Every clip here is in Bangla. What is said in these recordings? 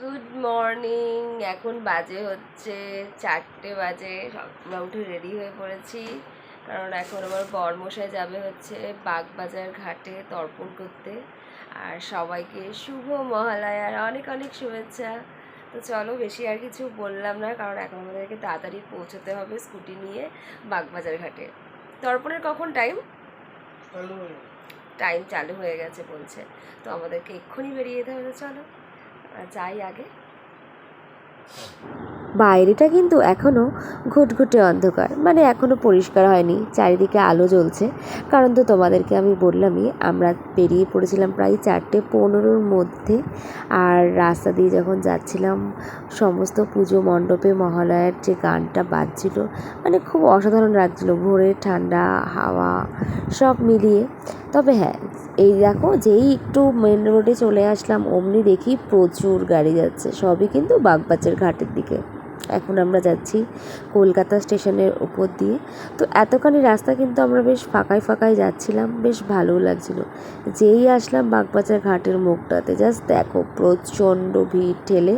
গুড মর্নিং এখন বাজে হচ্ছে চারটে বাজে। আমরা উঠে রেডি হয়ে পড়েছি। কারণ এখন আমার বরমশাই যাবে হচ্ছে বাগবাজার ঘাটে তর্পণ করতে। আর সবাইকে শুভ মহালয় আর অনেক অনেক শুভেচ্ছা। তো চলো বেশি আর কিছু বললাম না কারণ এখন আমাদেরকে তাড়াতাড়ি পৌঁছতে হবে স্কুটি নিয়ে বাগবাজার ঘাটে। তর্পণের কখন টাইম টাইম চালু হয়ে গেছে বলছে। তো আমাদেরকে এক্ষুনি বেরিয়ে যেতে হবে চলো। যাই আগে। বাইরেটা কিন্তু এখনও ঘুটঘুটে অন্ধকার মানে এখনও পরিষ্কার হয়নি, চারিদিকে আলো জ্বলছে। কারণ তো তোমাদেরকে আমি বললামই, আমরা বেরিয়ে পড়েছিলাম প্রায় চারটে পনেরোর মধ্যে, আর রাস্তা দিয়ে যখন যাচ্ছিলাম, সমস্ত পুজো মণ্ডপে, মহালয়ার যে গানটা বাজছিল মানে খুব অসাধারণ লাগছিল ভোরের ঠান্ডা, হাওয়া, সব মিলিয়ে। তবে হ্যাঁ এই দেখো, যেই একটু মেন রোডে চলে আসলাম, অমনি দেখি প্রচুর গাড়ি যাচ্ছে। সবই কিন্তু বাগবাজার ঘাটের দিকে। এখন আমরা যাচ্ছি কলকাতা স্টেশনের উপর দিয়ে। তো এতখানি রাস্তা কিন্তু আমরা বেশ ফাঁকায় ফাঁকায় যাচ্ছিলাম, বেশ ভালোও লাগছিল। যেই আসলাম বাগবাজার ঘাটের মুখটাতে জাস্ট দেখো, প্রচণ্ড ভিড় ঠেলে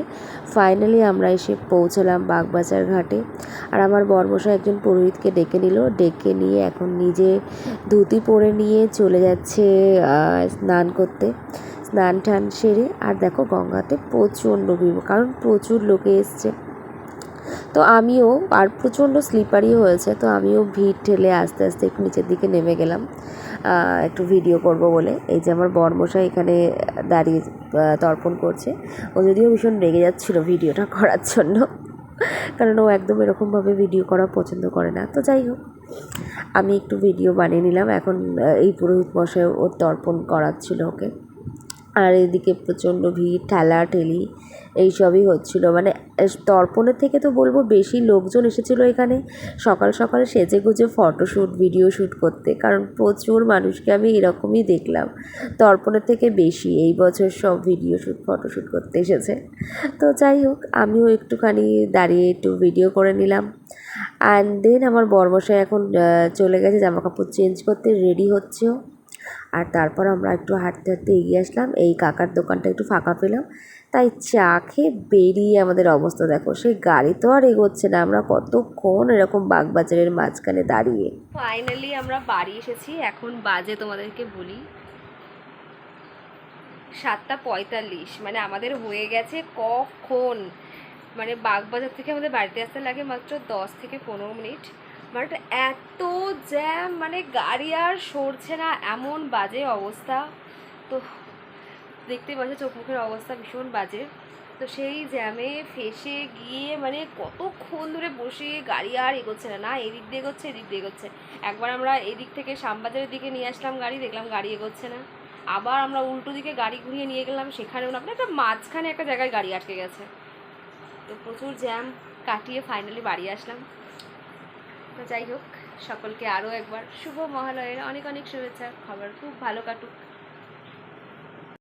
ফাইনালি আমরা এসে পৌঁছলাম বাগবাজার ঘাটে। আর আমার বর্মশা একজন পুরোহিতকে ডেকে নিল। ডেকে নিয়ে এখন নিজে ধুতি পরে নিয়ে চলে যাচ্ছে স্নান করতে। স্নান টান সেরে আর দেখো গঙ্গাতে প্রচণ্ড ভিড়, কারণ প্রচুর লোকে এসছে। তো আমিও, আর প্রচণ্ড স্লিপারই হয়েছে, তো আমিও ভিড় ঠেলে আস্তে আস্তে একটু নিচের দিকে নেমে গেলাম। একটু ভিডিও করব বলে। এই যে আমার বর্মশা এখানে দাঁড়িয়ে তর্পণ করছে। ও যদিও ভীষণ রেগে যাচ্ছিল ভিডিওটা করার জন্য। কারণ ও একদম এরকমভাবে ভিডিও করা পছন্দ করে না। তো যাই হোক, আমি একটু ভিডিও বানিয়ে নিলাম। এখন এই পুরোহিত মশাই ওর তর্পণ করাচ্ছিল ওকে। আর এদিকে প্রচণ্ড ভিড়, ঠেলা, ঠেলি এইসবই হচ্ছিল। মানে তর্পণের থেকে তো বলব বেশি লোকজন এসেছিল এখানে। সকাল সকাল সেজে গুজে ফটোশ্যুট ভিডিও শ্যুট করতে, কারণ প্রচুর মানুষকে আমি এরকমই দেখলাম। তর্পণের থেকে বেশি এই বছর সব ভিডিও শ্যুট ফটোশ্যুট করতে এসেছে। তো যাই হোক, আমিও একটুখানি দাঁড়িয়ে একটু ভিডিও করে নিলাম। অ্যান্ড দেন আমার বর্মশাই এখন চলে গেছে জামা কাপড় চেঞ্জ করতে রেডি হচ্ছেও। আর তারপর আমরা একটু হাঁটতে হাঁটতে এগিয়ে আসলাম। এই কাকার দোকানটা একটু ফাঁকা পেলাম। তাই চা খেয়ে বেরিয়ে আমাদের অবস্থা দেখো। সেই গাড়ি তো আর এগোচ্ছে না। আমরা কতক্ষণ এরকম বাগবাজারের মাঝখানে দাঁড়িয়ে। ফাইনালি আমরা বাড়ি এসেছি। এখন বাজে তোমাদেরকে বলি সাতটা পঁয়তাল্লিশ। মানে আমাদের হয়ে গেছে কখন? মানে বাগবাজার থেকে আমাদের বাড়িতে আসতে লাগে মাত্র দশ থেকে পনেরো মিনিট। বাট এত জ্যাম মানে গাড়ি আর সরছে না, এমন বাজে অবস্থা। তো দেখতে পাচ্ছ চোখ মুখের অবস্থা ভীষণ বাজে। তো সেই জ্যামে ফেসে গিয়ে মানে কতক্ষণ ধরে বসে গাড়ি আর এগোচ্ছে না না এদিক দিয়ে এগোচ্ছে, এদিক দিয়ে এগোচ্ছে। একবার আমরা এদিক থেকে শ্যামবাজারের দিকে নিয়ে আসলাম গাড়ি, দেখলাম গাড়ি এগোচ্ছে না। আবার আমরা উল্টো দিকে গাড়ি ঘুরিয়ে নিয়ে গেলাম, সেখানেও না মানে একটা মাঝখানে একটা জায়গায় গাড়ি আটকে গেছে। তো প্রচুর জ্যাম কাটিয়ে ফাইনালি বাড়ি আসলাম। তো যাই হোক, সকলকে আরও একবার শুভ মহালয়ের অনেক অনেক শুভেচ্ছা। খবর খুব ভালো কাটুক।